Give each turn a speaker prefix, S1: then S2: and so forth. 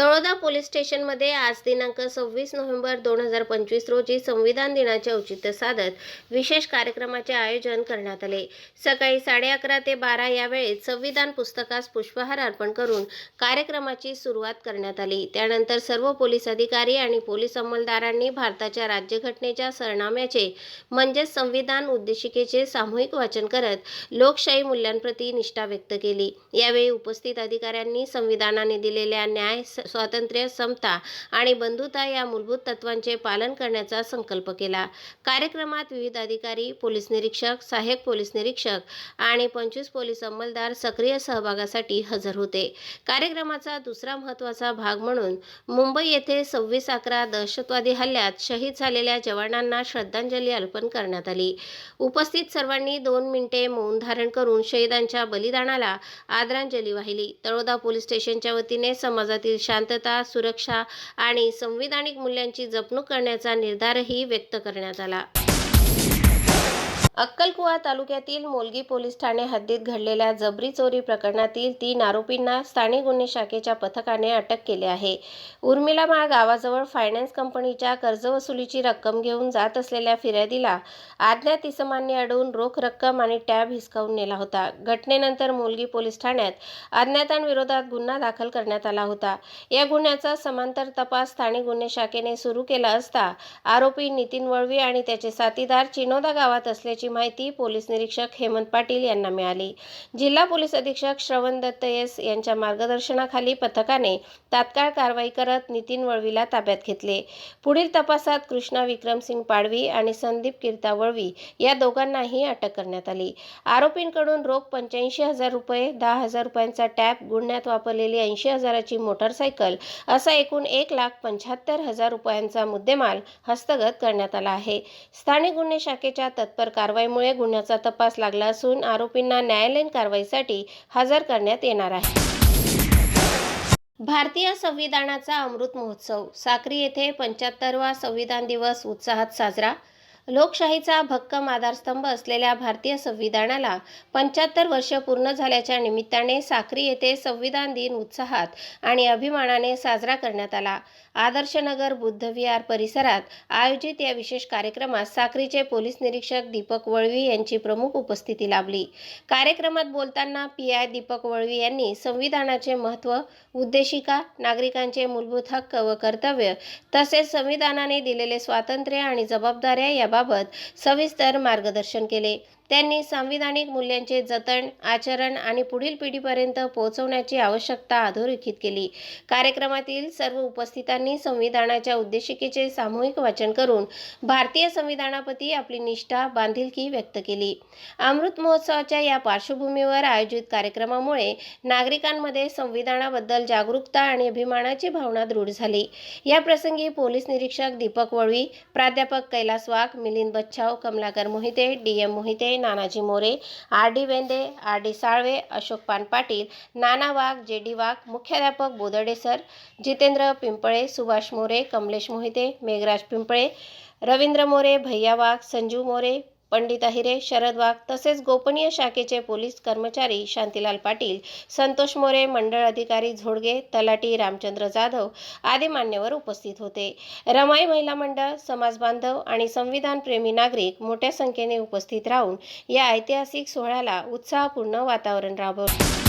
S1: Taloda police स्टेशनमध्ये आज दिनांक सव्वीस नोव्हेंबर दोन हजार पंचवीस रोजी संविधान दिनाचे औचित्य साधत विशेष कार्यक्रमाचे आयोजन करण्यात आले सकाळी साडे अकरा ते बारा या वेळेत संविधान पुस्तकास पुष्पहार अर्पण करून कार्यक्रमाची सुरुवात करण्यात आली त्यानंतर सर्व पोलीस अधिकारी आणि पोलीस अंमलदारांनी भारताच्या राज्यघटनेच्या सरनाम्याचे म्हणजेच संविधान उद्देशिकेचे सामूहिक वाचन करत लोकशाही मूल्यांप्रती निष्ठा व्यक्त केली यावेळी उपस्थित अधिकाऱ्यांनी संविधानाने दिलेल्या न्याय स्वातंत्र्य समता आणि बंधुता या मूलभूत तत्वांचे पालन करण्याचा संकल्प केला कार्यक्रमात विविध अधिकारी पोलीस निरीक्षक सहाय्यक पोलीस निरीक्षक आणि पंचवीस पोलीस अंमलदार सक्रिय सहभागासाठी हजर होते कार्यक्रमाचा दुसरा महत्वाचा भाग म्हणून मुंबई येथे सव्वीस अकरा दहशतवादी हल्ल्यात शहीद झालेल्या जवानांना श्रद्धांजली अर्पण करण्यात आली उपस्थित सर्वांनी दोन मिनिटे मौन धारण करून शहीदांच्या बलिदानाला आदरांजली वाहिली तळोदा पोलीस स्टेशनच्या वतीने समाजातील शांत शांतता सुरक्षा आणि संविधानिक मूल्यांची जपणूक करण्याचा निर्धारही व्यक्त करण्यात आला अक्कलकुवा तालुक्यातील मोलगी पोलीस ठाणे हद्दीत घडलेल्या जबरी चोरी प्रकरणातील तीन आरोपींना स्थानिक गुन्हे शाखेच्या पथकाने अटक केले आहे उर्मिलामाळ गावाजवळ फायनान्स कंपनीच्या कर्जवसुलीची रक्कम घेऊन जात असलेल्या फिर्यादीला आज्ञात इसमांनी अडवून रोख रक्कम आणि टॅब हिसकावून नेला होता घटनेनंतर मोलगी पोलीस ठाण्यात अज्ञातांविरोधात गुन्हा दाखल करण्यात आला होता या गुन्ह्याचा समांतर तपास स्थानिक गुन्हे शाखेने सुरू केला असता आरोपी नितीन वळवी आणि त्याचे साथीदार चिनोदा गावात असल्याची माहिती पोलीस निरीक्षक हेमंत पाटील यांना मिळाली जिल्हा पोलीस अधीक्षक श्रवण दत्त एस यांच्या मार्गदर्शनाखाली पथकाने तात्काळ कारवाई करत नितीन वळवीला ताब्यात घेतले पुढील तपासात कृष्णा विक्रमसिंग पाडवी आणि संदीप कीर्ता वळवी या दोघांनाही अटक करण्यात आली आरोपींकडून रोख पंच्याऐंशी हजार रुपये दहा हजार रुपयांचा टॅप गुन्ह्यात वापरलेली ऐंशी हजाराची मोटरसायकल असा एकूण एक लाख पंच्याहत्तर हजार रुपयांचा मुद्देमाल हस्तगत करण्यात आला आहे स्थानिक गुन्हे शाखेच्या तत्पर कार कारवाईमुळे गुन्ह्याचा तपास लागला असून आरोपींना न्यायालयीन कारवाईसाठी हजर करण्यात येणार आहे भारतीय संविधानाचा अमृत महोत्सव साक्री येथे पंच्याहत्तरवा संविधान दिवस उत्साहात साजरा लोकशाहीचा भक्कम आधारस्तंभ असलेल्या भारतीय संविधानाला पंच्याहत्तर वर्ष पूर्ण झाल्याच्या निमित्ताने साक्री येथे संविधान दिन उत्साहात आणि अभिमानाने साजरा करण्यात आला आदर्शनगर बुद्धविहार परिसरात आयोजित या विशेष कार्यक्रमात साक्रीचे पोलीस निरीक्षक दीपक वळवी यांची प्रमुख उपस्थिती लाभली कार्यक्रमात बोलताना पी आय दीपक वळवी यांनी संविधानाचे महत्त्व उद्देशिका नागरिकांचे मूलभूत हक्क व कर्तव्य तसेच संविधानाने दिलेले स्वातंत्र्य आणि जबाबदाऱ्या या बाबत सविस्तर मार्गदर्शन केले त्यांनी संविधानिक मूल्यांचे जतन आचरण आणि पुढील पिढीपर्यंत पोहोचवण्याची आवश्यकता अधोरेखित केली कार्यक्रमातील सर्व उपस्थितांनी संविधानाच्या उद्देशिकेचे सामूहिक वाचन करून भारतीय संविधानाप्रती आपली निष्ठा बांधिलकी व्यक्त केली अमृत महोत्सवाच्या या पार्श्वभूमीवर आयोजित कार्यक्रमामुळे नागरिकांमध्ये संविधानाबद्दल जागरूकता आणि अभिमानाची भावना दृढ झाली या प्रसंगी पोलीस निरीक्षक दीपक वळवी प्राध्यापक कैलास वाघ मिलिंद बच्छाव कमलाकर मोहिते डी एम मोहिते नानाजी More R D Wende R D Salve Ashok पान पाटील नाना वाघ जे डी वाघ मुख्याध्यापक बोदडे सर जितेंद्र पिंपळे सुभाष मोरे कमलेश मोहिते मेघराज पिंपळे रवींद्र मोरे भैया वाघ संजू मोरे पंडित अहिरे शरद वाघ तसेच गोपनीय शाखेचे पोलीस कर्मचारी शांतीलाल पाटील संतोष मोरे मंडळ अधिकारी झोडगे तलाटी रामचंद्र जाधव आदी मान्यवर उपस्थित होते रमाई महिला मंडळ समाज बांधव आणि संविधान प्रेमी नागरिक मोठ्या संख्येने उपस्थित राहून या ऐतिहासिक सोहळ्याला उत्साहपूर्ण वातावरण राबवले